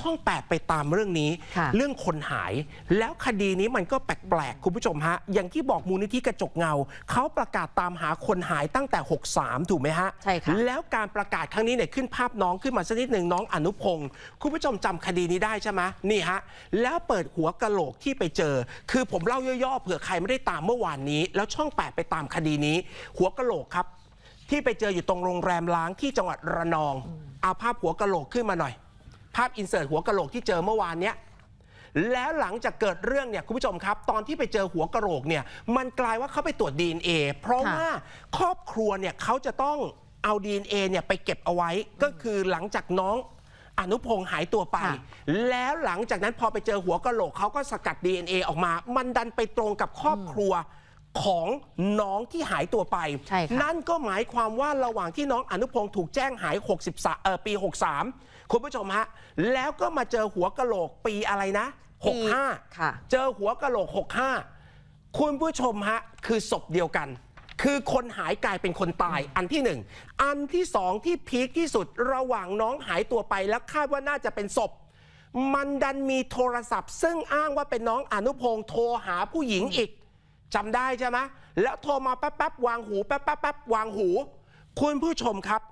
ช่อง 8 ไปตามเรื่องนี้ค่ะเรื่องคนหาย แล้วคดีนี้มันก็แปลกๆ คุณผู้ชมฮะ อย่างที่บอกมูลนิธิกระจกเงา เขาประกาศตามหาคนหายตั้งแต่ 63 ถูกไหมฮะ ใช่ค่ะ แล้วการประกาศครั้งนี้เนี่ยขึ้นภาพน้องขึ้นมาสักนิดหนึ่งน้องอนุพงศ์คุณผู้ชมจำคดีนี้ได้ใช่ไหมนี่ฮะ แล้วเปิดหัวกะโหลกที่ไปเจอ คือผมเล่าย่อๆเผื่อใครไม่ได้ตามเมื่อวานนี้ แล้วช่อง 8 ไปตามคดีนี้ หัวกะโหลกครับ ที่ไปเจออยู่ตรงโรงแรมล้างที่จังหวัดระนองเอาภาพหัวกะโหลกขึ้นมาหน่อย ภาพอินเสิร์ตหัวกะโหลกที่เจอเมื่อวานเนี้ยแล้วหลังจากเกิดเรื่องเนี่ยคุณผู้ชมครับ ตอนที่ไปเจอหัวกะโหลกเนี่ยมันกลายว่าเขาไปตรวจ DNA เพราะค่ะว่าครอบครัวเนี่ยเขาจะต้องเอา DNA เนี่ยไปเก็บเอาไว้ก็คือหลังจากน้องอนุพงศ์หายตัวไปค่ะแล้วหลังจากนั้นพอไปเจอหัวกะโหลกเขาก็สกัด DNA ออกมา มันดันไปตรงกับครอบครัว ของน้องที่หายตัวไป ใช่ค่ะ นั่นก็หมายความว่าระหว่างที่น้องอนุพงศ์ถูกแจ้งหาย 63เอ่อปี 63 คุณผู้ชมฮะ แล้วก็มาเจอหัวกะโหลกปีอะไรนะปี65 ค่ะ เจอหัวกะโหลก 65 คุณผู้ชมฮะ คือศพเดียวกัน คือคนหายกลายเป็นคนตายอันที่หนึ่ง อันที่สองที่พีคที่สุดระหว่างน้องหายตัวไปแล้วคาดว่าน่าจะเป็นศพ มันดันมีโทรศัพท์ ซึ่งอ้างว่าเป็นน้องอนุพงศ์โทรหาผู้หญิงอีก จำได้ใช่ไหมแล้วโทรมาแป๊บๆวางหูแป๊บๆวางหู คุณผู้ชมครับ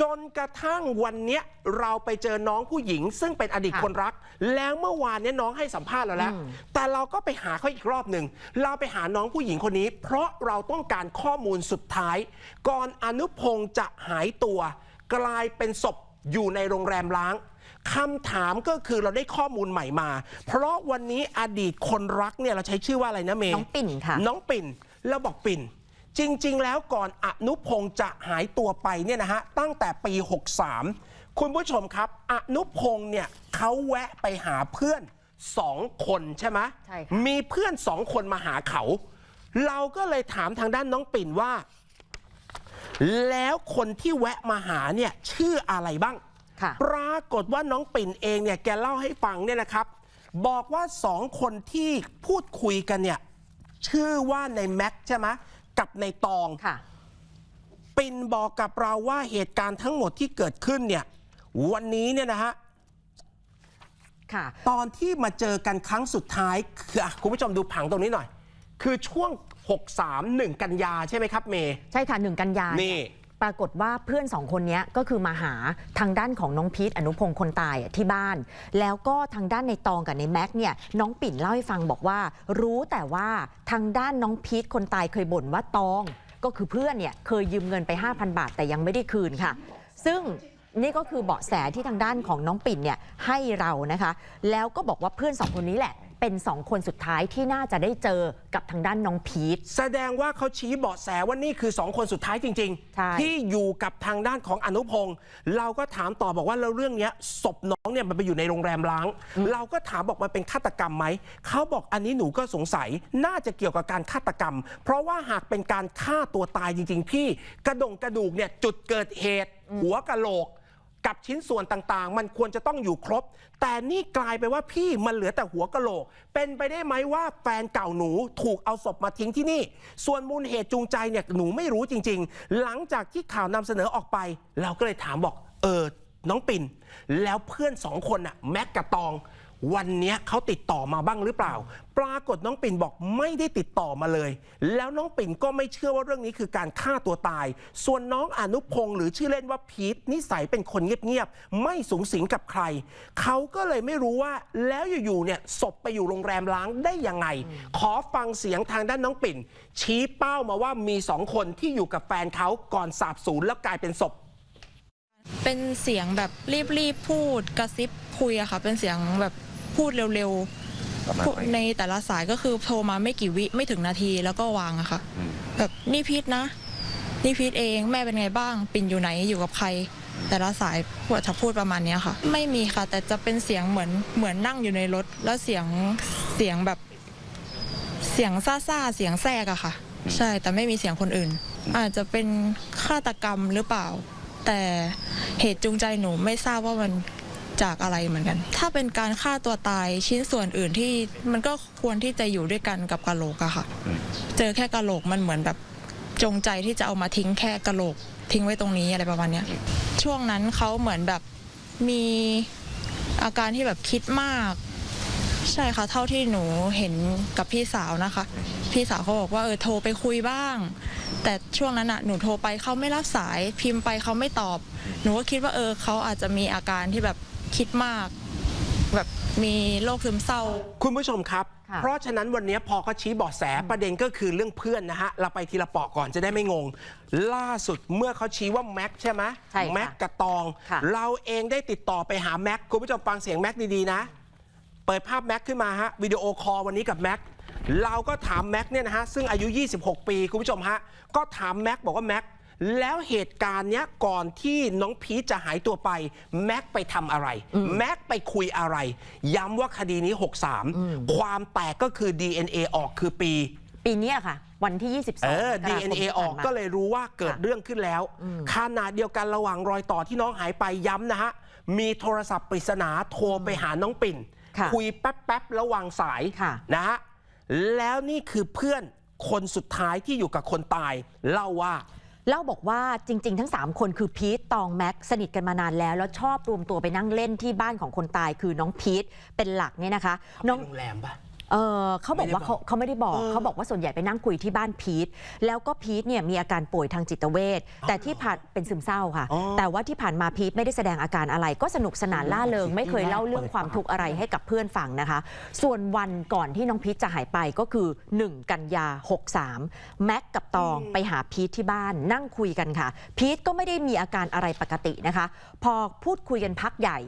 จนกระทั่งวันเนี้ยเราไปเจอน้องผู้หญิง ซึ่งเป็นอดีตค่ะคนรัก แล้วเมื่อวานเนี้ยน้องให้สัมภาษณ์เราแล้ว อืม แต่เราก็ไปหาเขาอีกรอบหนึ่ง เราไปหาน้องผู้หญิงคนนี้ เพราะเราต้องการข้อมูลสุดท้าย ก่อนอนุพงศ์จะหายตัว กลายเป็นศพอยู่ในโรงแรมล้าง คำถามก็คือเราได้ข้อมูลใหม่มา เพราะวันนี้อดีตคนรักเนี่ยเราใช้ชื่อว่าอะไรนะเมย์น้องปิ่นค่ะ น้องปิ่นแล้วบอกปิ่น จริง ๆ แล้วก่อนอนุพงศ์จะหายตัวไปเนี่ยนะฮะตั้งแต่ปี 63 คุณผู้ชมครับ อนุพงศ์เนี่ยเขาแวะไปหาเพื่อนสองคนใช่ไหมใช่ค่ะ มีเพื่อนสองคนมาหาเขา เราก็เลยถามทางด้านน้องปิ่นว่า แล้วคนที่แวะมาหาเนี่ยชื่ออะไรบ้างค่ะ ปรากฏว่าน้องปิ่นเองเนี่ยแกเล่าให้ฟังเนี่ยนะครับ บอกว่าสองคนที่พูดคุยกันเนี่ยชื่อว่าในแม็กซ์ใช่ไหมกับในตองค่ะ ปิ่นบอกกับเราว่าเหตุการณ์ทั้งหมดที่เกิดขึ้นเนี่ยวันนี้เนี่ยนะฮะค่ะตอนที่มาเจอกันครั้งสุดท้ายคืออะคุณผู้ชมดูผังตรงนี้หน่อย คือช่วง 63 1 กันยาใช่ไหมครับเมย์ใช่ค่ะหนึ่งกันยานี่เย ปรากฏว่าเพื่อนสองคนนี้ก็คือมาหาทางด้านของน้องพีทอนุพงศ์คนตายที่บ้าน แล้วก็ทางด้านในตองกับในแม็กเนี่ยน้องปิ่นเล่าให้ฟังบอกว่า รู้แต่ว่าทางด้านน้องพีทคนตายเคยบ่นว่าตองก็คือเพื่อนเนี่ยเคยยืมเงินไป 5,000 บาทแต่ยังไม่ได้คืนค่ะ ซึ่งนี่ก็คือเบาะแสที่ทางด้านของน้องปิ่นเนี่ยให้เรานะคะ แล้วก็บอกว่าเพื่อนสองคนนี้แหละ เป็นสองคนสุดท้ายที่น่าจะได้เจอกับทางด้านน้องพีท แสดงว่าเขาชี้เบาะแสว่านี่คือสองคนสุดท้ายจริง ใช่ที่อยู่กับทางด้านของอนุพงศ์เราก็ถามต่อบอกว่าแล้วเรื่องเนี้ยศพน้องเนี่ยมันไปอยู่ในโรงแรมล้าง เราก็ถามบอกมันเป็นฆาตกรรมไหมเขาบอกอันนี้หนูก็สงสัยน่าจะเกี่ยวกับการฆาตกรรม เพราะว่าหากเป็นการฆ่าตัวตายจริง ๆ พี่กระดงกระดูกเนี่ยจุดเกิดเหตุ หัวกะโหลก กับชิ้นส่วนต่างๆ มันควรจะต้องอยู่ครบ แต่นี่กลายไปว่าพี่มันเหลือแต่หัวกะโหลก เป็นไปได้ไหมว่าแฟนเก่าหนูถูกเอาศพมาทิ้งที่นี่ ส่วนมูลเหตุจูงใจเนี่ยหนูไม่รู้จริง ๆ หลังจากที่ข่าวนำเสนอออกไป เราก็เลยถามบอก เออน้องปิ่น แล้วเพื่อนสองคนอะแม็กกับตอง วันนี้เขาติดต่อมาบ้างหรือเปล่า ปรากฏน้องปิ่นบอกไม่ได้ติดต่อมาเลย แล้วน้องปิ่นก็ไม่เชื่อว่าเรื่องนี้คือการฆ่าตัวตาย ส่วนน้องอนุพงศ์หรือชื่อเล่นว่าพีทนิสัยเป็นคนเงียบๆไม่สูงสิงกับใคร เขาก็เลยไม่รู้ว่าแล้วอยู่ๆเนี่ยศพไปอยู่โรงแรมล้างได้ยังไง ขอฟังเสียงทางด้านน้องปิ่น ชี้เป้ามาว่ามีสองคนที่อยู่กับแฟนเขาก่อนสาบสูญแล้วกลายเป็นศพเป็นเสียงแบบรีบๆพูดกระซิบคุยอะค่ะ เป็นเสียงแบบ พูดเร็วๆพูดในแต่ละสายก็คือโทรมาไม่กี่วิไม่ถึงนาทีแล้วก็วางอะค่ะแบบนี่พีทนะ นี่พีทเองแม่เป็นไงบ้าง ปิ่นอยู่ไหนอยู่กับใคร แต่ละสายพูดจะพูดประมาณเนี้ยค่ะ ไม่มีค่ะ แต่จะเป็นเสียงเหมือนเหมือนนั่งอยู่ในรถ แล้วเสียงเสียงแบบ เสียงซ่าๆเสียงแทรกอะค่ะ ใช่แต่ไม่มีเสียงคนอื่น อาจจะเป็นฆาตกรรมหรือเปล่า แต่เหตุจูงใจหนูไม่ทราบว่ามัน จากอะไรเหมือนกัน ถ้าเป็นการฆ่าตัวตายชิ้นส่วนอื่นที่มันก็ควรที่จะอยู่ด้วยกันกับกะโหลกอะค่ะ เจอแค่กะโหลกมันเหมือนแบบจงใจที่จะเอามาทิ้งแค่กะโหลก ทิ้งไว้ตรงนี้อะไรประมาณเนี้ยช่วงนั้นเขาเหมือนแบบมีอาการที่แบบคิดมาก ใช่ค่ะเท่าที่หนูเห็นกับพี่สาวนะคะ พี่สาวเขาบอกว่าเออโทรไปคุยบ้าง แต่ช่วงนั้นอะหนูโทรไปเขาไม่รับสายพิมพ์ไปเขาไม่ตอบ หนูก็คิดว่าเออเขาอาจจะมีอาการที่แบบ คิดมาก แบบมีโรคซึมเศร้า คุณผู้ชมครับ ค่ะ เพราะฉะนั้นวันนี้พอเขาชี้เบาะแสประเด็นก็คือเรื่องเพื่อนนะฮะ เราไปทีละเปาะก่อนจะได้ไม่งง ล่าสุดเมื่อเขาชี้ว่าแม็กใช่ไหมใช่ค่ะแม็กกับตอง ค่ะ เราเองได้ติดต่อไปหาแม็กคุณผู้ชมฟังเสียงแม็กดีๆนะ เปิดภาพแม็กขึ้นมาฮะวิดีโอคอลวันนี้กับแม็กเราก็ถามแม็กเนี่ยนะฮะซึ่งอายุ 26 ปี คุณผู้ชมฮะก็ถามแม็กบอกว่าแม็ก แล้วเหตุการณ์เนี้ยก่อนที่น้องพีชจะหายตัวไป แม็กไปทำอะไร แม็กไปคุยอะไร ย้ำว่าคดีนี้ 63 ความแตกก็คือ DNA ออกคือปี ปีเนี้ยค่ะ วันที่ 22เออกรกฎาคม DNA ที่อผ่อกนมาก็เลยรู้ว่าเกิดค่ะเรื่องขึ้นแล้วขนาดเดียวกันระหว่างรอยต่อที่น้องหายไปย้ำนะฮะ มีโทรศัพท์ปริศนาโทรไปหาน้องปิ่น ค่ะคุยแป๊บๆระหว่างสายค่ะ นะฮะแล้วนี่คือเพื่อนคนสุดท้ายที่อยู่กับคนตาย เล่าว่า เล่าบอกว่าจริง ๆ ทั้ง 3 คนคือพีทตองแม็กสนิทกันมานานแล้ว แล้วชอบรวมตัวไปนั่งเล่นที่บ้านของคนตายคือน้องพีทเป็นหลักเนี่ยนะคะน้องโรงแรมปะ เออเขาบอกว่าไม่ได้บอกเขาเขาไม่ได้บอกเออเขาบอกว่าส่วนใหญ่ไปนั่งคุยที่บ้านพีทแล้วก็พีทเนี่ยมีอาการป่วยทางจิตเวชแต่ที่ผ่านเป็นซึมเศร้าค่ะอ๋อแต่ว่าที่ผ่านมาพีทไม่ได้แสดงอาการอะไร ก็สนุกสนานล่าเริงไม่เคยเล่าเรื่องความทุกข์อะไรให้กับเพื่อนฟังนะคะ ส่วนวันก่อนที่น้องพีทจะหายไปก็คือ 1 กันยา 63 แม็กกับตองไปหาพีทที่บ้านนั่งคุยกันค่ะ พีทก็ไม่ได้มีอาการอะไรปกตินะคะ พอพูดคุยกันพักใหญ่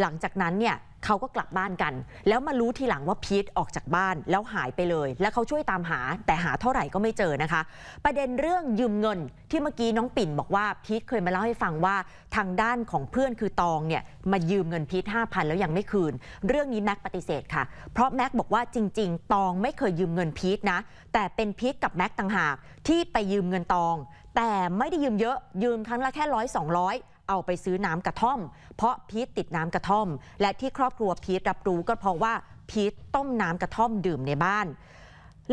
หลังจากนั้นเนี่ยเขาก็กลับบ้านกัน แล้วมารู้ทีหลังว่าพีทออกจากบ้านแล้วหายไปเลย แล้วเขาช่วยตามหาแต่หาเท่าไหร่ก็ไม่เจอนะคะ ประเด็นเรื่องยืมเงินที่เมื่อกี้น้องปิ่นบอกว่าพีทเคยมาเล่าให้ฟังว่าทางด้านของเพื่อนคือตองเนี่ยมายืมเงินพีท5,000แล้วยังไม่คืน เรื่องนี้แม็กปฏิเสธค่ะ เพราะแม็กบอกว่าจริง ๆ ตองไม่เคยยืมเงินพีทนะ แต่เป็นพีทกับแม็กต่างหากที่ไปยืมเงินตอง แต่ไม่ได้ยืมเยอะยืมครั้งละแค่ร้อยสองร้อย เอาไปซื้อน้ำกระท่อม เพราะพีทติดน้ำกระท่อม และที่ครอบครัวพีทรับรู้ก็เพราะว่าพีทต้มน้ำกระท่อมดื่มในบ้าน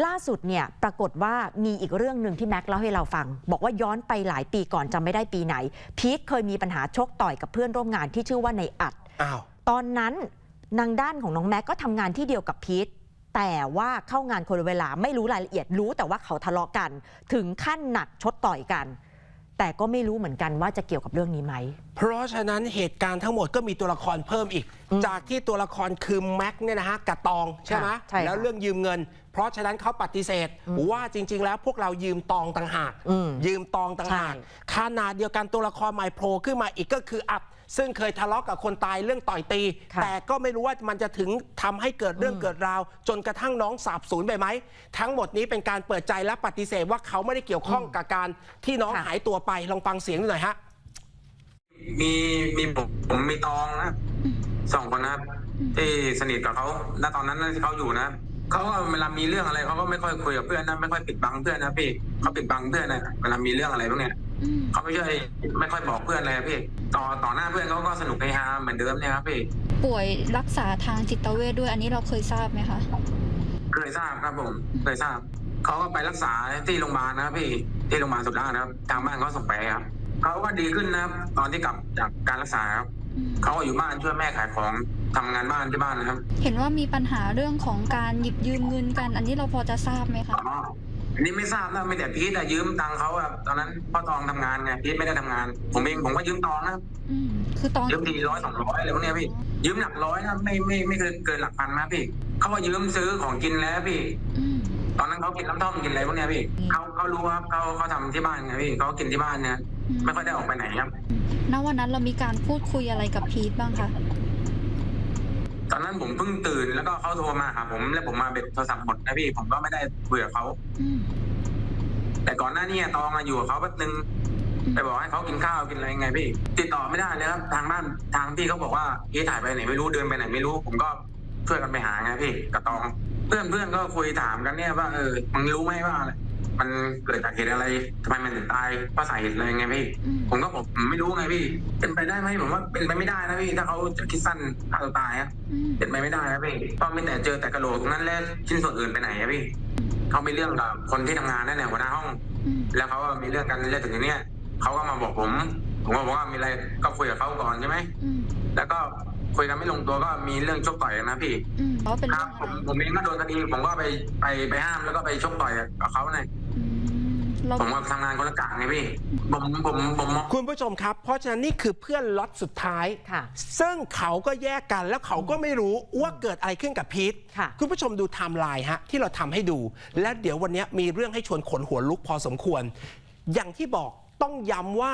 ล่าสุดเนี่ยปรากฏว่ามีอีกเรื่องหนึ่งที่แม็กเล่าให้เราฟัง บอกว่าย้อนไปหลายปีก่อนจำไม่ได้ปีไหน พีทเคยมีปัญหาชกต่อยกับเพื่อนร่วมงานที่ชื่อว่าในอัดอ้าวตอนนั้นนางด้านของน้องแม็กก็ทำงานที่เดียวกับพีทแต่ว่าเข้างานคนละเวลาไม่รู้รายละเอียดรู้แต่ว่าเขาทะเลาะกัน ถึงขั้นหนักชดต่อยกัน แต่ก็ไม่รู้เหมือนกันว่าจะเกี่ยวกับเรื่องนี้ไหม เพราะฉะนั้นเหตุการณ์ทั้งหมดก็มีตัวละครเพิ่มอีก จากที่ตัวละครคือแม็กเนี่ยนะฮะกับตองใช่ไหมใช่ค่ะ แล้วเรื่องยืมเงิน เพราะฉะนั้นเขาปฏิเสธว่าจริง ๆ แล้วพวกเรายืมตองต่างหากอืมยืมตองต่างหากใช่ขนาดเดียวกันตัวละครใหม่โผล่ขึ้นมาอีกก็คืออับซึ่งเคยทะเลาะกับคนตายเรื่องต่อยตี ค่ะแต่ก็ไม่รู้ว่ามันจะถึงทำให้เกิดเรื่องเกิดราว จนกระทั่งน้องสาบสูญไปไหมทั้งหมดนี้เป็นการเปิดใจและปฏิเสธว่าเขาไม่ได้เกี่ยวข้องกับการที่น้องค่ะ หายตัวไปลองฟังเสียงดูหน่อยฮะ มีมีผมผมมีตองนะสองคนนะครับที่สนิทกับเขาณตอนนั้นนะที่เขาอยู่นะเขาก็เวลามีเรื่องอะไรเขาก็ไม่ค่อยคุยกับเพื่อนนะไม่ค่อยปิดบังเพื่อนนะพี่เขาปิดบังเพื่อนนะเวลามีเรื่องอะไรพวกเนี้ยเขาไม่ช่วยไม่ค่อยบอกเพื่อนเลยพี่ ต่อต่อหน้าเพื่อนเขาก็สนุกเฮฮาเหมือนเดิมเนี่ยครับพี่ป่วยรักษาทางจิตเวชด้วยอันนี้เราเคยทราบไหมคะเคยทราบครับผมเคยทราบเขาก็ไปรักษาที่โรงพยาบาลนะครับพี่ที่โรงพยาบาลสุดานะครับ ทางบ้านเขาส่งไปครับ เขาก็ดีขึ้นนะครับ ตอนที่กลับจากการรักษาครับเขาก็อยู่บ้านช่วยแม่ขายของทำงานบ้านที่บ้านนะครับ เห็นว่ามีปัญหาเรื่องของการหยิบยืมเงินกัน อันนี้เราพอจะทราบไหมคะอ๋ออันนี้ไม่ทราบนะไม่แต่พีทอะยืมตังค์เขาอะตอนนั้นพ่อตองทำงานไงพีทไม่ได้ทำงาน ผมเองผมก็ยืมตองนะอืมคือตอนยืมทีร้อยสองร้อยอะไรพวกเนี้ยพี่ ยืมหลักร้อยนะไม่ไม่ไม่เคยเกินหลักพันนะพี่เขาก็ยืมซื้อของกินแล้วพี่อืม ตอนนั้นเขากินน้ำท่อมกินอะไรพวกเนี้ยพี่เขาเขารู้ว่าเขาเขาทำที่บ้านไงพี่เขากินที่บ้านเนี่ยไม่ค่อยได้ออกไปไหนครับ ณวันนั้นเรามีการพูดคุยอะไรกับพีทบ้างคะ ตอนนั้นผมเพิ่งตื่นแล้วก็เขาโทรมาหาผม แล้วผมมาเบ็ดโทรศัพท์หมดนะพี่ ผมก็ไม่ได้คุยกับเขาอืมแต่ก่อนหน้านี้ตองอะอยู่กับเขาแป๊บนึงไปบอกให้เขากินข้าวกินอะไรไงพี่ ติดต่อไม่ได้เลยครับทางบ้านทางพี่เขาบอกว่าพี่ถ่ายไปไหนไม่รู้เดินไปไหนไม่รู้ ผมก็ช่วยกันไปหาไงพี่กับตอง เพื่อนเพื่อนก็คุยถามกันเนี่ยว่าเออมึงรู้ไหมว่ามันเกิดจากเหตุอะไรทำไมมันถึงตายเพราะสาเหตุอะไรไงพี่อืมผมก็บอกผมไม่รู้ไงพี่ เป็นไปได้ไหมผมว่าเป็นไปไม่ได้นะพี่ถ้าเขาจะคิดสั้นฆ่าตัวตายอะอืมเป็นไปไม่ได้นะพี่ก็ไม่แต่เจอแต่กระโหลกตรงนั้นแล้วชิ้นส่วนอื่นไปไหนอะพี่เขามีเรื่องกับคนที่ทำงานนั่นแหละหัวหน้าห้องอืมแล้วเขาก็มีเรื่องกันเรื่องถึงเนี้ยเขาก็มาบอกผม ผมก็บอกว่ามีอะไรก็คุยกับเขาก่อนใช่ไหมอืมแล้วก็ คุยกันไม่ลงตัวก็มีเรื่องชกต่อยกันนะพี่อืมเพราะว่าเป็นคเรื่รัอบงผอะไรมผมเองก็โดนคดีผมก็ไปไปไปห้ามแล้วก็ไปชกต่อยกับเขาเนี่ยอืมเรา ผมก็ทำงานคนละกะไงพี่ผมผมผมมองคุณผู้ชมครับ เพราะฉะนั้นนี่คือเพื่อนล็อตสุดท้าย ค่ะซึ่งเขาก็แยกกันแล้วเขาก็ไม่รู้ว่าเกิดอะไรขึ้นกับพีทค่ะ คุณผู้ชมดูไทม์ไลน์ฮะที่เราทำให้ดู และเดี๋ยววันนี้มีเรื่องให้ชวนขนหัวลุกพอสมควร อย่างที่บอกต้องย้ำว่า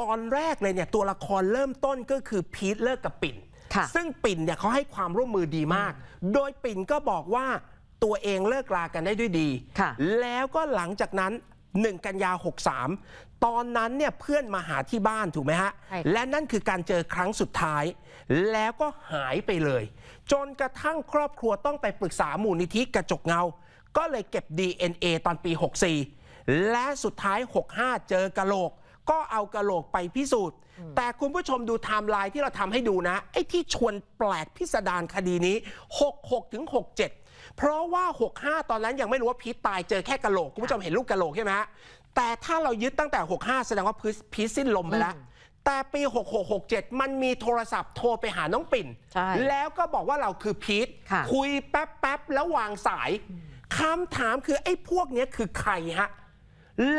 ตอนแรกเลยเนี่ยตัวละครเริ่มต้นก็คือพีทเลิกกับปิ่นค่ะ ซึ่งปิ่นเนี่ยเขาให้ความร่วมมือดีมาก โดยปิ่นก็บอกว่าตัวเองเลิกรากันได้ด้วยดีค่ะแล้วก็หลังจากนั้น 1 กันยา 63 ตอนนั้นเนี่ยเพื่อนมาหาที่บ้านถูกไหมฮะใช่และนั่นคือการเจอครั้งสุดท้าย แล้วก็หายไปเลย จนกระทั่งครอบครัวต้องไปปรึกษามูลนิธิกระจกเงา ก็เลยเก็บ DNA ตอนปี 64 และสุดท้าย 65 เจอกะโหลก ก็เอากะโหลกไปพิสูจน์ แต่คุณผู้ชมดูไทม์ไลน์ที่เราทำให้ดูนะ ไอ้ที่ชวนแปลกพิสดารคดีนี้ 66ถึง67 เพราะว่า 65 ตอนนั้นยังไม่รู้ว่าพีทตายเจอแค่กะโหลก คุณผู้ชมเห็นรูปกะโหลกใช่ไหมฮะแต่ถ้าเรายึดตั้งแต่ 65 แสดงว่าพีทสิ้นลมไปแล้วแต่ปี 6667 มันมีโทรศัพท์โทรไปหาน้องปิ่นใช่แล้วก็บอกว่าเราคือพีทค่ะคุยแป๊บแป๊บๆ แล้ววางสายคำถามคือไอ้พวกเนี้ยคือใครฮะ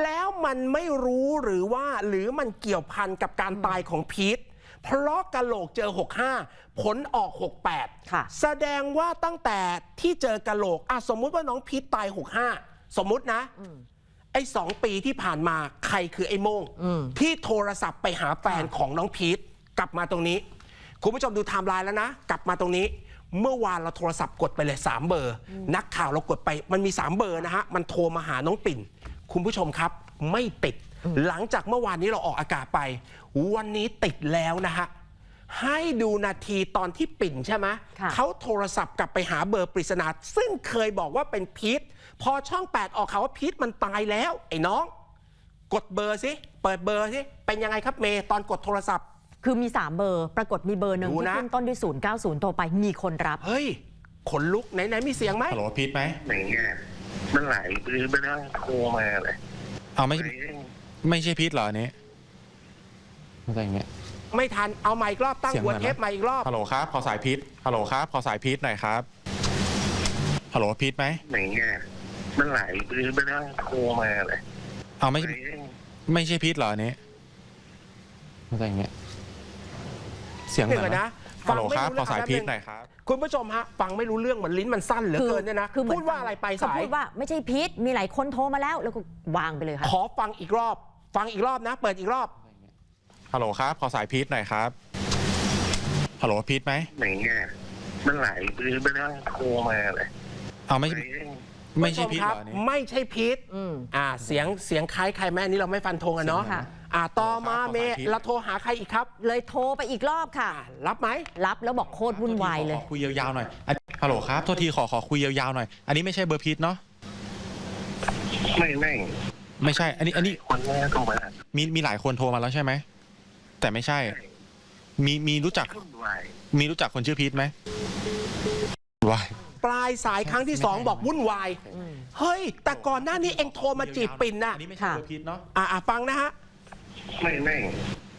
แล้วมันไม่รู้หรือว่าหรือมันเกี่ยวพันกับการตายของพีทเพราะกะโหลกเจอ 65 ผลออก 68 ค่ะ แสดงว่าตั้งแต่ที่เจอกะโหลกอะสมมุติว่าน้องพีทตาย 65 สมมุตินะ ไอ้สองปีที่ผ่านมาใครคือไอ้โมงอืมที่โทรศัพท์ไปหาแฟนของน้องพีทกลับมาตรงนี้ คุณผู้ชมดูไทม์ไลน์แล้วนะ กลับมาตรงนี้ เมื่อวานเราโทรศัพท์กดไปเลย 3 เบอร์ นักข่าวเรากดไปมันมี 3 เบอร์นะฮะมันโทรมาหาน้องปิ่น คุณผู้ชมครับไม่ติด หลังจากเมื่อวานนี้เราออกอากาศไป วันนี้ติดแล้วนะฮะให้ดูนาทีตอนที่ปิ่นใช่ไหมค่ะเขาโทรศัพท์กลับไปหาเบอร์ปริศนาซึ่งเคยบอกว่าเป็นพีทพอช่อง 8 ออกข่าวว่าพีทมันตายแล้ว ไอ้น้อง กดเบอร์สิเปิดเบอร์สิเป็นยังไงครับเมย์ตอนกดโทรศัพท์ คือมี 3 เบอร์ ปรากฏมีเบอร์หนึ่งดูที่นะขึ้นต้นด้วย 090 โทรไปมีคนรับ เฮ้ยขนลุกไหนไหนมีเสียงไหมฮัลโหลพีทไหมไหนเนี่ย มันหลายปีไปแล้วโทรมาเลยเอาไม่ไหนไม่ใช่พีทเหรออันนี้อะไรอย่างเงี้ยไม่ทันเอาใหม่อีกรอบตั้งเสียงหัวเหมือนเทปใหม่อีกรอบฮัลโหลครับขอสายพีทฮัลโหลครับขอสายพีทหน่อยครับฮัลโหลพีทไหมไหนเนี่ยมันหลายปีไปแล้วโทรมาเลยเอาไม่ไหนไม่ใช่พีทเหรออันนี้อะไรอย่างเงี้ยเสียงเหเดี๋มืยอนวก่อนนะนะฮัลโหลครับฟัของสายเรื่องพีทแป๊บนึงหน่อยครับ คุณผู้ชมฮะฟังไม่รู้เรื่องเหมือนลิ้นมันสั้นเหลือเกินเนี่ยนะคือเหมือนพูดว่าอะไรไปเขาสายพูดว่าไม่ใช่พีทมีหลายคนโทรมาแล้ว แล้วก็วางไปเลยค่ะขอฟังอีกรอบ ฟังอีกรอบนะ เปิดอีกรอบฮัลโหลครับ ขอสายพีทหน่อยครับฮัลโหลพีทไหมไหนเนี่ยมันหลายปีไปแล้วโทรมาเลยเอาไม่ไหนไม่ใช่คุณพีผู้ทชมคเหรับรออันนี้ไม่ใช่พีทอืมอ่า เสียงเสียงคล้ายใครแม่อันนี้เราไม่ฟันธงอะเนาะเสียงเหมื อนนะอ่าต่อมาขอสายเมย์พีทเราโทรหาใครอีกครับ เลยโทรไปอีกรอบค่ะอ่ารับไหมรับแล้วบอกโคตรวุ่นวายเลย ขอคุยยาวๆหน่อยอันฮัลโหลครับโทษทีขอขอคุยยาวๆหน่อย อันนี้ไม่ใช่เบอร์พีทเนาะไม่ไม่ไม่ใช่ อันนี้อันนี้คนแรกโทรมามีมีหลายคนโทรมาแล้วใช่ไหมแต่ไม่ใช่ มีมีรู้จักวุ่นวายมีรู้จักคนชื่อพีทไหมวายปลายสายครั้งที่สองบอกวุ่นวาย เฮ้ย แต่ก่อนหน้านี้เองโทรมาจีบปิ่นนะอันนี้ไม่ใช่ค่ะเบอร์พีทเนาะอ่าอ่าฟังนะฮะ ไม่ไม่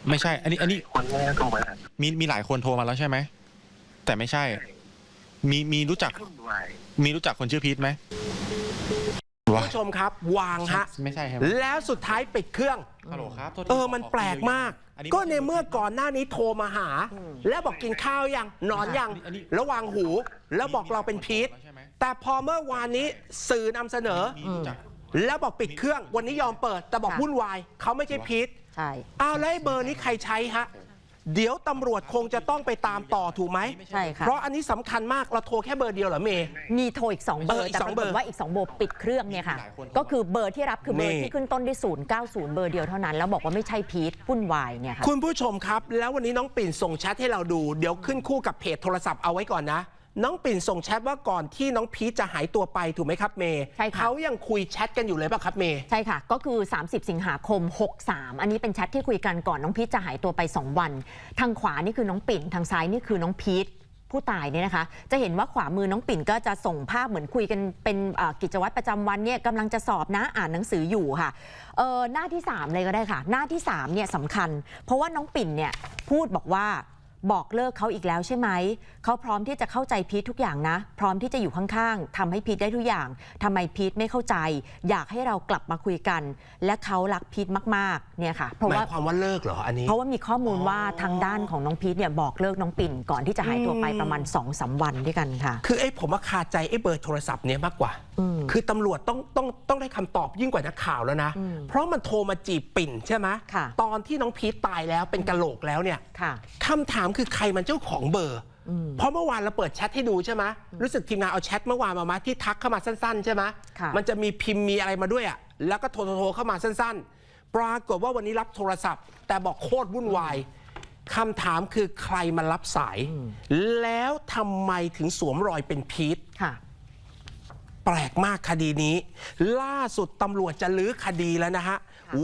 ไม่ใช่ อันนี้ อันนี้คนแรกโทรมามีมีหลายคนโทรมาแล้วใช่ไหมแต่ไม่ใช่ มีมีรู้จักวุ่นวายมีรู้จักคนชื่อพีทไหมคุณวายผู้ชมครับ วางฮะ ไม่ใช่ครับแล้วสุดท้ายปิดเครื่อง ฮัลโหลครับโทษทีเออขมันขแปลกมาก อันนี้ก็ในเมื่อก่อนหน้านี้โทรมาหา แล้วบอกกินข้าวยังนอนยังอันนี้แล้ววางหู แล้วบอกเราเป็นพีทใช่ไหมแต่พอเมื่อวานนี้สื่อนำเสนอ มีรู้จัก แล้วบอกปิดเครื่อง วันนี้ยอมเปิด แต่บอกค่ะวุ่นวายเขาไม่ใช่พีท ใช่อ้าวแล้วไอ้เบอร์นี้ใครใช้ฮะ เดี๋ยวตำรวจคงจะต้องไปตามต่อถูกไหม ใช่ค่ะเพราะอันนี้สำคัญมากเราโทรแค่เบอร์เดียวเหรอเมย์ มีโทรอีก 2 เบอเออร์ อีกแต่สปองรากเบอฏร์ว่าอีก 2 เบอร์ปิดเครื่องเนี่ยค่ะมีหลายคนก็คือเบอร์ที่รับคือเบอร์นี่ที่ขึ้นต้นด้วย090 เบอร์เดียวเท่านั้น แล้วบอกว่าไม่ใช่พีทวุ่นวายเนี่ยค่ะ คุณผู้ชมครับ แล้ววันนี้น้องปิ่นส่งแชทให้เราดู เดี๋ยวขึ้นคู่กับเพจโทรศัพท์เอาไว้ก่อนนะ น้องปิ่นส่งแชทว่าก่อนที่น้องพีชจะหายตัวไปถูกไหมครับเมย์ใช่ค่ะ เขายังคุยแชทกันอยู่เลยป่ะครับเมย์ ใช่ค่ะ ก็คือ 30 สิงหาคม 63 อันนี้เป็นแชทที่คุยกันก่อนน้องพีทจะหายตัวไป 2 วัน ทางขวานี่คือน้องปิ่น ทางซ้ายนี่คือน้องพีทผู้ตายเนี่ยนะคะ จะเห็นว่าขวามือน้องปิ่นก็จะส่งภาพเหมือนคุยกันเป็นเอ่อกิจวัตรประจำวันเนี่ยกำลังจะสอบนะอ่านหนังสืออยู่ค่ะเออหน้าที่ 3 เลยก็ได้ค่ะ หน้าที่3เนี่ยสำคัญ เพราะว่าน้องปิ่นเนี่ยพูดบอกว่า บอกเลิกเขาอีกแล้วใช่ไหม เขาพร้อมที่จะเข้าใจพีททุกอย่างนะ พร้อมที่จะอยู่ข้างๆทำให้พีทได้ทุกอย่างทำไมพีทไม่เข้าใจ อยากให้เรากลับมาคุยกัน และเขารักพีทมากๆ เนี่ยค่ะ เพราะหมาว่ายความว่าเลิกเหรออันนี้ เพราะว่ามีข้อมูลว่าอ๋อทางด้านของน้องพีทเนี่ยบอกเลิกน้องปิ่นก่อนที่จะหายตัวไปประมาณ2อสวันด้วยกันค่ะ คือไอ้ผมมาคาใจไอ้เบอร์โทรศัพท์เนี้ยมากกว่าอืม คือตำรวจต้องต้องต้องได้คำตอบยิ่งกว่านักข่าวแล้วนะอืมเพราะมันโทรมาจีบปิ่นใช่ไหมค่ะตอนที่น้องพีทตายแล้วเป็นกะโหลกแล้วเนี่ยค่ะคำถามคือใครมันเจ้าของเบอร์อืมเพราะเมื่อวานเราเปิดแชทให้ดูใช่ไหมรู้สึกทีมงานเอาแชทเมื่อวานมามาที่ทักเข้ามาสั้นๆ ใช่ไหมค่ะมันจะมีพิมพ์มีอะไรมาด้วยอะแล้วก็โทรโทรโทรเข้ามาสั้น ๆ ปรากฏว่าวันนี้รับโทรศัพท์ แต่บอกโคตรวุ่นวายคำถามคือใครมารับสาย แล้วทำไมถึงสวมรอยเป็นพีทค่ะ แปลกมากคดีนี้ ล่าสุดตำรวจจะลื้อคดีแล้วนะฮะ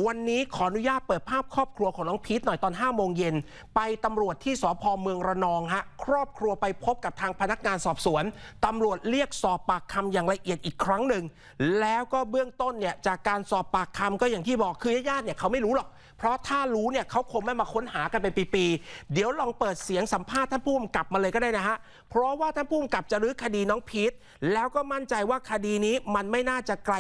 วันนี้ขออนุญาตเปิดภาพครอบครัวของน้องพีทหน่อยตอน5โมงเย็น ไปตำรวจที่สพเมืองระนองฮะ ครอบครัวไปพบกับทางพนักงานสอบสวนตำรวจเรียกสอบปากคำอย่างละเอียดอีกครั้งหนึ่ง แล้วก็เบื้องต้นเนี่ยจากการสอบปากคำก็อย่างที่บอกคือญาติๆเนี่ยเขาไม่รู้หรอกเพ ราะถ้ารู้เนี่ยเขาคงไม่มาค้นหากันเป็นปีๆเดี๋ยวลองเปิดเสียงสัมภาษณ์ท่านผู้กำกับมาเลยก็ได้นะฮะเพราะว่าท่านผู้กำกับจะรื้อคดีน้องพีทแล้วก็มั่นใจว่าคดีนี้มันไม่น่าจะไกล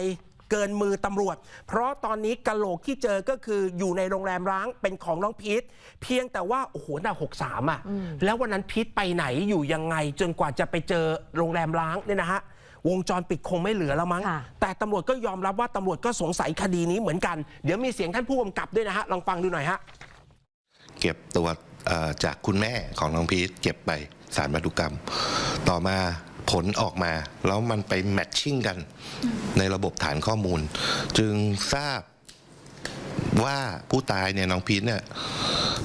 เกินมือตำรวจ เพราะตอนนี้กะโหลกที่เจอก็คืออยู่ในโรงแรมร้างเป็นของน้องพีทเพียงแต่ว่า โอ้โหหน้าหกสามอะ แล้ววันนั้นพีทไปไหนอยู่ยังไง จนกว่าจะไปเจอโรงแรมร้างเนี่ยนะฮะ วงจรปิดคงไม่เหลือแล้วมั้ง ค่ะแต่ตำรวจก็ยอมรับว่าตำรวจก็สงสัยคดีนี้เหมือนกัน เดี๋ยวมีเสียงท่านผู้กำกับด้วยนะฮะลองฟังดูหน่อยฮะ เก็บตัวเอ่อจากคุณแม่ของน้องพีทเก็บไปสารพันธุกรรม ต่อมาผลออกมา แล้วมันไปแมทชิ่งกันในระบบฐานข้อมูล จึงทราบว่าผู้ตายเนี่ยน้องพีทเนี่ย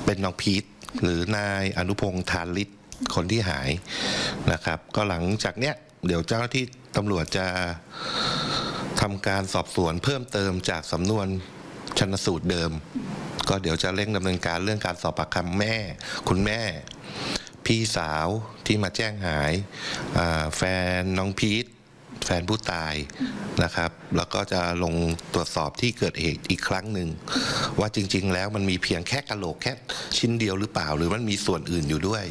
เป็นน้องพีทหรือนายอนุพงษ์ทานลิศคนที่หายนะครับ ก็หลังจากเนี้ย เดี๋ยวเจ้าหน้าที่ตำรวจจะทำการสอบสวนเพิ่มเติมจากสำนวนชนสูตรเดิม ก็เดี๋ยวจะเร่งดำเนินการเรื่องการสอบปากคำแม่ คุณแม่ พี่สาวที่มาแจ้งหาย แฟนน้องพีทแฟนผู้ตายนะครับ แล้วก็จะลงตรวจสอบที่เกิดเหตุอีกครั้งหนึ่ง ว่าจริง ๆ แล้วมันมีเพียงแค่กะโหลกแค่ชิ้นเดียวหรือเปล่า หรือมันมีส่วนอื่นอยู่ด้วย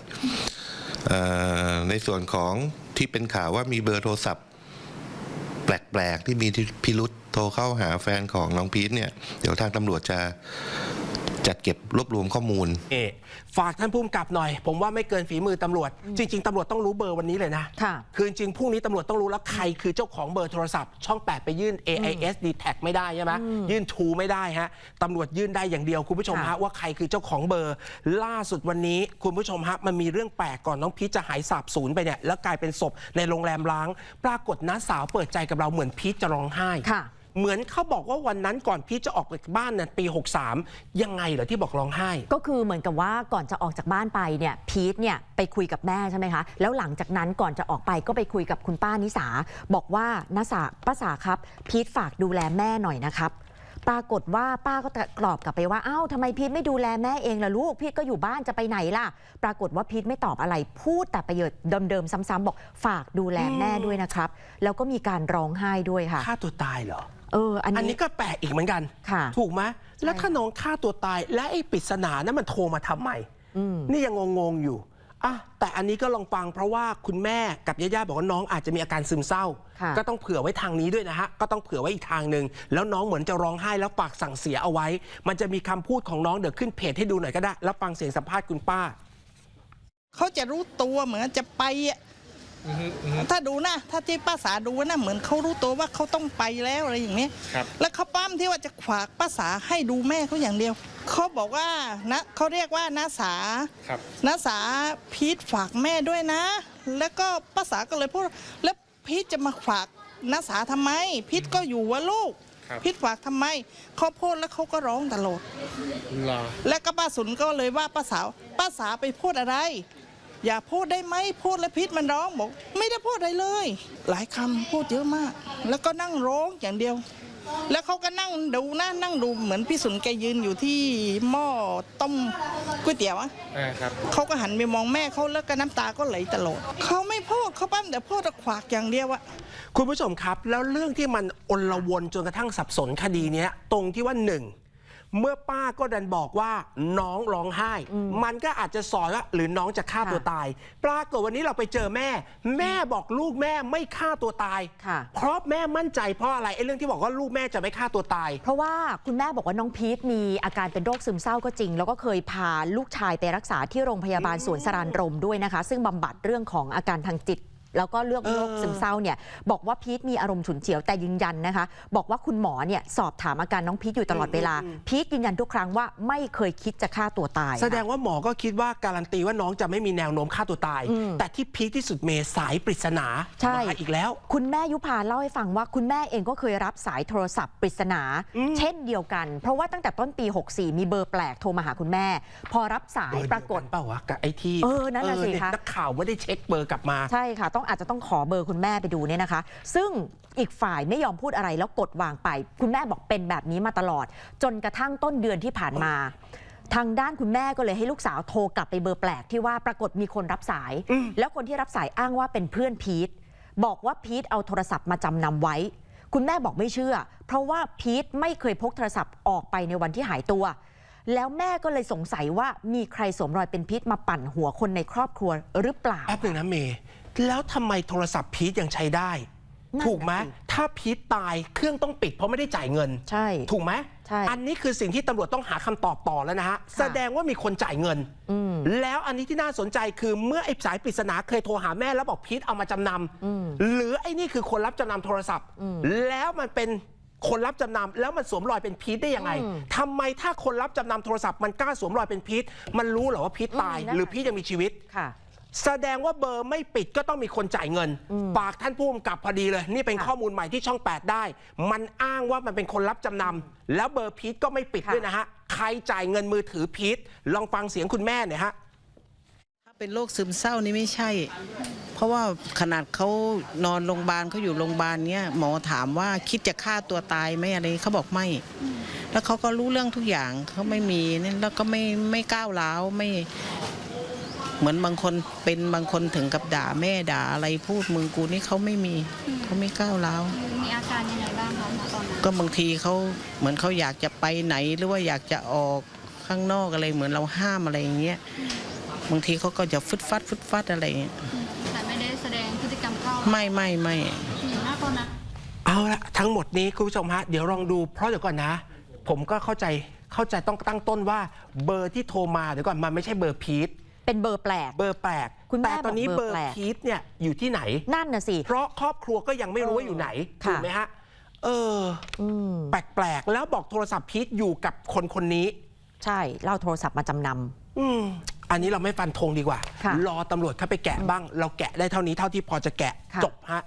ในส่วนของที่เป็นข่าวว่ามีเบอร์โทรศัพท์ แปลกๆที่มีพิรุษโทรเข้าหาแฟนของน้องพีทเนี่ย เดี๋ยวทางตำรวจจะ จัดเก็บรวบรวมข้อมูล เอฝากท่านผู้กำกับหน่อย ผมว่าไม่เกินฝีมือตำรวจ จริง ๆตำรวจต้องรู้เบอร์วันนี้เลยนะค่ะ คือจริงๆพรุ่งนี้ตำรวจต้องรู้แล้วใครคือเจ้าของเบอร์โทรศัพท์ ช่อง 8 ไปยื่น AIS d t a g ไม่ได้ใช่ไหมยื่นทูไม่ได้ฮะตำรวจยื่นได้อย่างเดียวคุณผู้ชมค่ะฮะว่าใครคือเจ้าของเบอร์ ล่าสุดวันนี้คุณผู้ชมฮะมันมีเรื่องแปลกก่อนน้องพีชจะหายสาบสูญไปเนี่ยแล้วกลายเป็นศพในโรงแรมล้าง ปรากฏน้าสาวเปิดใจกับเราเหมือนพีชจะร้องไห้ ค่ะ เหมือนเขาบอกว่าวันนั้นก่อนพีชจะออกจากบ้านเนี่ยปี 63 ยังไงเหรอที่บอกร้องไห้ ก็คือเหมือนกับว่าก่อนจะออกจากบ้านไปเนี่ยพีทเนี่ยไปคุยกับแม่ใช่ไหมคะ แล้วหลังจากนั้นก่อนจะออกไปก็ไปคุยกับคุณป้านิสา บอกว่านาสาป้าสาครับพีทฝากดูแลแม่หน่อยนะครับปรากฏว่าป้าก็กรอบกลับไปว่าอ้าวทำไมพีทไม่ดูแลแม่เองล่ะลูก พีทก็อยู่บ้านจะไปไหนล่ะ ปรากฏว่าพีทไม่ตอบอะไรพูดแต่ประโยชน์เดิมๆซ้ำๆบอกฝากดูแลแม่ด้วยนะครับ แล้วก็มีการร้องไห้ด้วยค่ะฆ่าตัวตายเหรอ เอออันอันนี้นี้ก็แปลกอีกเหมือนกัน ค่ะถูกไหมแล้วถ้าน้องฆ่าตัวตาย และไอ้ปริศนานั้นมันโทรมาทำไมอืม นี่ยังงงๆอยู่อะแต่อันนี้ก็ลองฟังเพราะว่าคุณแม่กับญาติๆบอกว่าน้องอาจจะมีอาการซึมเศร้า ค่ะ ก็ต้องเผื่อไว้ทางนี้ด้วยนะฮะ ก็ต้องเผื่อไว้อีกทางหนึ่งแล้วน้องเหมือนจะร้องไห้แล้วปากสั่งเสียเอาไว้ มันจะมีคำพูดของน้องเดี๋ยวขึ้นเพจให้ดูหน่อยก็ได้ แล้วฟังเสียงสัมภาษณ์คุณป้า เขาจะรู้ตัวเหมือนจะไปอะ ถ้าดูนะ ถ้าที่ป้าสาดูนะเหมือนเขารู้ตัวว่าเขาต้องไปแล้วอะไรอย่างเนี้ยครับแล้วเขาปั้มที่ว่าจะขวากป้าสาให้ดูแม่เขาอย่างเดียวเขาบอกว่านะเขาเรียกว่าน้าสาครับน้าสาพีทฝากแม่ด้วยนะ แล้วก็ป้าสาก็เลยพูดแล้วพีทจะมาฝากน้าสาทำไม พีทก็อยู่ว่าลูกครับพีทฝากทำไมเขาพูดแล้วเขาก็ร้องตลอดรอแล้วก็ป้าสุนก็เลยว่าป้าสาว ป้าสาไปพูดอะไร อย่าพูดได้ไหมพูดแล้วพิษมันร้องบอก ไม่ได้พูดอะไรเลย หลายคำพูดเยอะมาก แล้วก็นั่งร้องอย่างเดียว แล้วเขาก็นั่งดูนะนั่งดูเหมือนพี่สุนแกยืนอยู่ที่หม้อต้มก๋วยเตี๋ยวอะอ่าครับเขาก็หันไปมองแม่เขาแล้วก็น้ำตาก็ไหลตลอดเขาไม่พูดเขาปั้มแต่พูดแต่ขวากอย่างเดียวอะคุณผู้ชมครับ แล้วเรื่องที่มันอลวนจนกระทั่งสับสนคดีเนี้ยตรงที่ว่าหนึ่ง เมื่อป้าก็ดันบอกว่าน้องร้องไห้ มันก็อาจจะสอนว่าหรือน้องจะฆ่าค่ะตัวตาย ปรากฏวันนี้เราไปเจอแม่ แม่บอกลูกแม่ไม่ฆ่าตัวตายค่ะเพราะแม่มั่นใจเพราะอะไรไอ้เรื่องที่บอกว่าลูกแม่จะไม่ฆ่าตัวตาย เพราะว่าคุณแม่บอกว่าน้องพีทมีอาการเป็นโรคซึมเศร้าก็จริง แล้วก็เคยพาลูกชายไปรักษาที่โรงพยาบาลสวนสรานรมด้วยนะคะ ซึ่งบำบัดเรื่องของอาการทางจิต แล้วก็เรื่องเออโรคซึมเศร้าเนี่ยบอกว่าพีทมีอารมณ์ฉุนเฉียวแต่ยืนยันนะคะ บอกว่าคุณหมอเนี่ยสอบถามอาการน้องพีทอยู่ตลอดเวลา พีทยืนยันทุกครั้งว่าไม่เคยคิดจะฆ่าตัวตาย แสดงค่ะว่าหมอก็คิดว่าการันตีว่าน้องจะไม่มีแนวโน้มฆ่าตัวตายอืมแต่ที่พีคที่สุดเมย์สายปริศนาใช่มาอีกแล้ว คุณแม่ยุพาเล่าให้ฟังว่าคุณแม่เองก็เคยรับสายโทรศัพท์ปริศนาอืมเช่นเดียวกัน เพราะว่าตั้งแต่ต้นปี 64 มีเบอร์แปลกโทรมาหาคุณแม่ พอรับสายเบอร์เดียวปรากฏนเปล่าวะกับไอ้ที่เออนั่นน่ะสิเยคะนักข่าวไม่ได้เช็คเบอร์กลับมาใช่ค่ะต้องอาจจะต้องขอเบอร์คุณแม่ไปดูเนี่ยนะคะ ซึ่งอีกฝ่ายไม่ยอมพูดอะไรแล้วกดวางไป คุณแม่บอกเป็นแบบนี้มาตลอด จนกระทั่งต้นเดือนที่ผ่านมา ทางด้านคุณแม่ก็เลยให้ลูกสาวโทรกลับไปเบอร์แปลกที่ว่าปรากฏมีคนรับสายอืมแล้วคนที่รับสายอ้างว่าเป็นเพื่อนพีทบอกว่าพีทเอาโทรศัพท์มาจำนำไว้ คุณแม่บอกไม่เชื่อ เพราะว่าพีทไม่เคยพกโทรศัพท์ออกไปในวันที่หายตัว แล้วแม่ก็เลยสงสัยว่ามีใครสวมรอยเป็นพีทมาปั่นหัวคนในครอบครัวหรือเปล่า แป๊บหนึ่งนะเมย์ แล้วทำไมโทรศัพท์พีทยังใช้ได้ นั่นน่ะถูกไหมสิถ้าพีทตายเครื่องต้องปิดเพราะไม่ได้จ่ายเงิน ใช่ ถูกไหมใช่อันนี้คือสิ่งที่ตำรวจต้องหาคำตอบต่อแล้วนะฮะ แสดงว่ามีคนจ่ายเงิน อืม แล้วอันนี้ที่น่าสนใจคือเมื่อไอ้สายปริศนาเคยโทรหาแม่แล้วบอกพีทเอามาจำนอืมำหรือไอ้นี่คือคนรับจำนำโทรศัพท์อืมแล้วมันเป็นคนรับจำนำแล้วมันสวมรอยเป็นพีทได้ยังไงอืมทำไมถ้าคนรับจำนำโทรศัพท์มันกล้าสวมรอยเป็นพีทมันรู้เหรอว่าพีทตาย อืมนั่นหรือน่ะ พีทยังมีชีวิต ค่ะ แสดงว่าเบอร์ไม่ปิดก็ต้องมีคนจ่ายเงินอืมฝากท่านผู้กำกับพอดีเลย นี่เป็นค่ะข้อมูลใหม่ที่ช่อง 8 ได้ มันอ้างว่ามันเป็นคนรับจำนำแล้วเบอร์พีทก็ไม่ปิดค่ะด้วยนะฮะ ใครจ่ายเงินมือถือพีทลองฟังเสียงคุณแม่หน่อยฮะถ้าเป็นโรคซึมเศร้านี่ไม่ใช่ เพราะว่าขนาดเขานอนโรงพยาบาลเขาอยู่โรงพยาบาลเนี้ยหมอถามว่าคิดจะฆ่าตัวตายไหมอะไรเขาบอกไม่ แล้วเขาก็รู้เรื่องทุกอย่างเขาไม่มีนี่แล้วก็ไม่ไม่ก้าวร้าวไม่ เหมือนบางคนเป็นบางคนถึงกับด่าแม่ด่าอะไรพูดมึงกูนี่เขาไม่มีเขาไม่ก้าวร้าวมีอาการยังไงบ้างคะณตอนนั้นก็บางทีเขาเหมือนเขาอยากจะไปไหนหรือว่าอยากจะออกข้างนอกอะไรเหมือนเราห้ามอะไรอย่างเงี้ยบางทีเขาก็จะฟึดฟัดฟึดฟัดอะไรอย่างเงี้ยแต่ไม่ได้แสดงพฤติกรรมเข้าไม่ไม่ไม่หน้าตอนนั้นเอาละทั้งหมดนี้คุณผู้ชมฮะเดี๋ยวลองดูเพราะเดี๋ยวก่อนนะ ผมก็เข้าใจเข้าใจต้องตั้งต้นว่าเบอร์ที่โทรมาเดี๋ยวก่อนมันไม่ใช่เบอร์พีท เป็นเบอร์แปลก เบอร์แปลกคุณแม่แต่ตอนนี้บอกเบเบออร์ร์แปลก พีทเนี่ยอยู่ที่ไหน นั่นน่ะสิ เพราะครอบครัวก็ยังไม่รู้ว่าอยู่ไหนค่ะ ถูกไหมฮะเออ อืมแปลกๆ แล้วบอกโทรศัพท์พีทอยู่กับคนคนนี้ ใช่เล่าโทรศัพท์มาจำน อืม อันนี้เราไม่ฟันธงดีกว่า ค่ะรอตำรวจเข้าไปแกะบ้าง เราแกะได้เท่านี้เท่าที่พอจะแกะค่ะจบฮะ